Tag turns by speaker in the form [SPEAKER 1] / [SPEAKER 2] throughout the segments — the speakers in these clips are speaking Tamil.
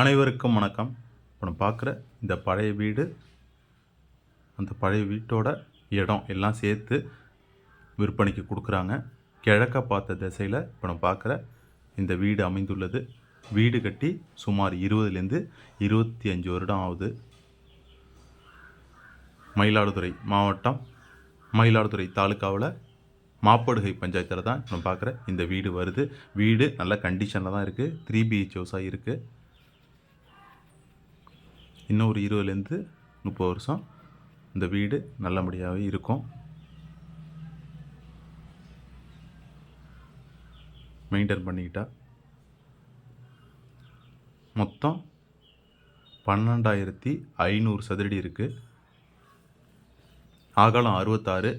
[SPEAKER 1] அனைவருக்கும் வணக்கம். இப்போ நம்ம பார்க்குற இந்த பழைய வீடு அந்த பழைய வீட்டோட இடம் எல்லாம் சேர்த்து விற்பனைக்கு கொடுக்குறாங்க. கிழக்க பார்த்த திசையில் இப்போ நம்ம பார்க்குற இந்த வீடு அமைந்துள்ளது. வீடு கட்டி சுமார் இருபதுலேருந்து இருபத்தி அஞ்சு வருடம் ஆகுது. மயிலாடுதுறை மாவட்டம் மயிலாடுதுறை தாலுக்காவில் மாப்படுகை பஞ்சாயத்தில் தான் நம்ம பார்க்குற இந்த வீடு வருது. வீடு நல்ல கண்டிஷனில் தான் இருக்குது த்ரீ பிஹெச் ஹவுஸாக இருக்குது இன்னும் ஒரு இருபதுலேருந்து முப்பது வருஷம் இந்த வீடு நல்லபடியாகவே இருக்கும். மெயின்டைன் பண்ணிக்கிட்டா. மொத்தம் பன்னெண்டாயிரத்தி ஐநூறு சதுரடி இருக்குது அகலம் அறுபத்தாறு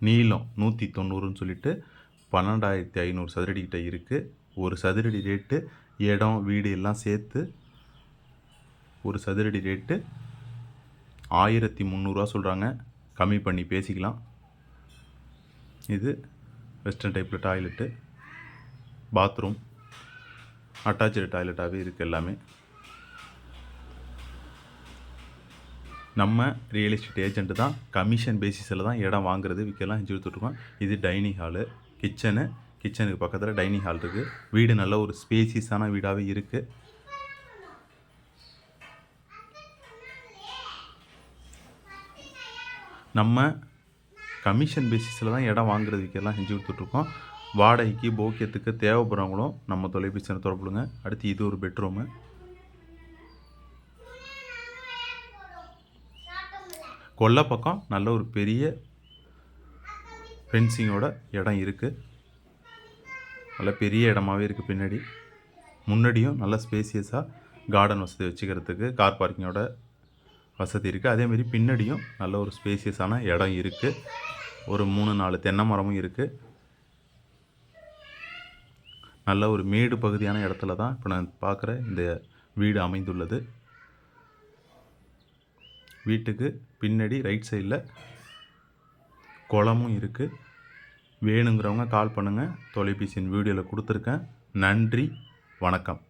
[SPEAKER 1] நீளம் நூற்றி தொண்ணூறுன்னு சொல்லிட்டு பன்னெண்டாயிரத்தி ஐநூறு சதுரடி கிட்ட இருக்குது ஒரு சதுரடி ரேட்டு இடம் வீடு எல்லாம் சேர்த்து ஒரு சதுரடி ரேட்டு ஆயிரத்தி முந்நூறுரூவா சொல்கிறாங்க கம்மி பண்ணி பேசிக்கலாம். இது வெஸ்டர்ன் டைப்பில் டாய்லெட்டு பாத்ரூம் அட்டாச்சு டாய்லெட்டாகவே இருக்குது எல்லாமே. நம்ம ரியல் எஸ்டேட் ஏஜென்ட் தான் கமிஷன் பேசிஸில் தான் இடம் வாங்குறது விற்கலாம் செஞ்சு கொடுத்துட்ருக்கோம் இது டைனிங் ஹாலு கிச்சனு கிச்சனுக்கு பக்கத்தில் டைனிங் ஹால் இருக்குது வீடு நல்ல ஒரு ஸ்பேசியஸான வீடாகவே இருக்குது நம்ம கமிஷன் பேசிஸில் தான் இடம் வாங்குறது செஞ்சு கொடுத்துட்ருக்கோம். வாடகைக்கு போக்கியத்துக்கு தேவைப்படுறவங்களும் நம்ம தொலைபேசியில் தொடர்புடுங்க அடுத்து இது ஒரு பெட்ரூமு கொல்லை பக்கம் நல்ல ஒரு பெரிய ஃபென்சிங்கோட இடம் இருக்குது நல்ல பெரிய இடமாவே இருக்குது பின்னாடி. முன்னாடியும் நல்ல ஸ்பேசியஸாக கார்டன் வசதி வச்சுக்கிறதுக்கு கார் பார்க்கிங்கோட வசதி இருக்குது அதேமாரி பின்னாடியும் நல்ல ஒரு ஸ்பேசியஸான இடம் இருக்குது ஒரு மூணு நாலு தென்னை மரமும் இருக்குது நல்ல ஒரு மேடு பகுதியான இடத்துல தான் இப்போ நான் பார்க்குற இந்த வீடு அமைந்துள்ளது. வீட்டுக்கு பின்னாடி ரைட் சைடில் குளமும் இருக்குது வேணுங்கிறவங்க கால் பண்ணுங்கள் தொலைபேசியின் வீடியோவில் கொடுத்துருக்கேன். நன்றி. வணக்கம்.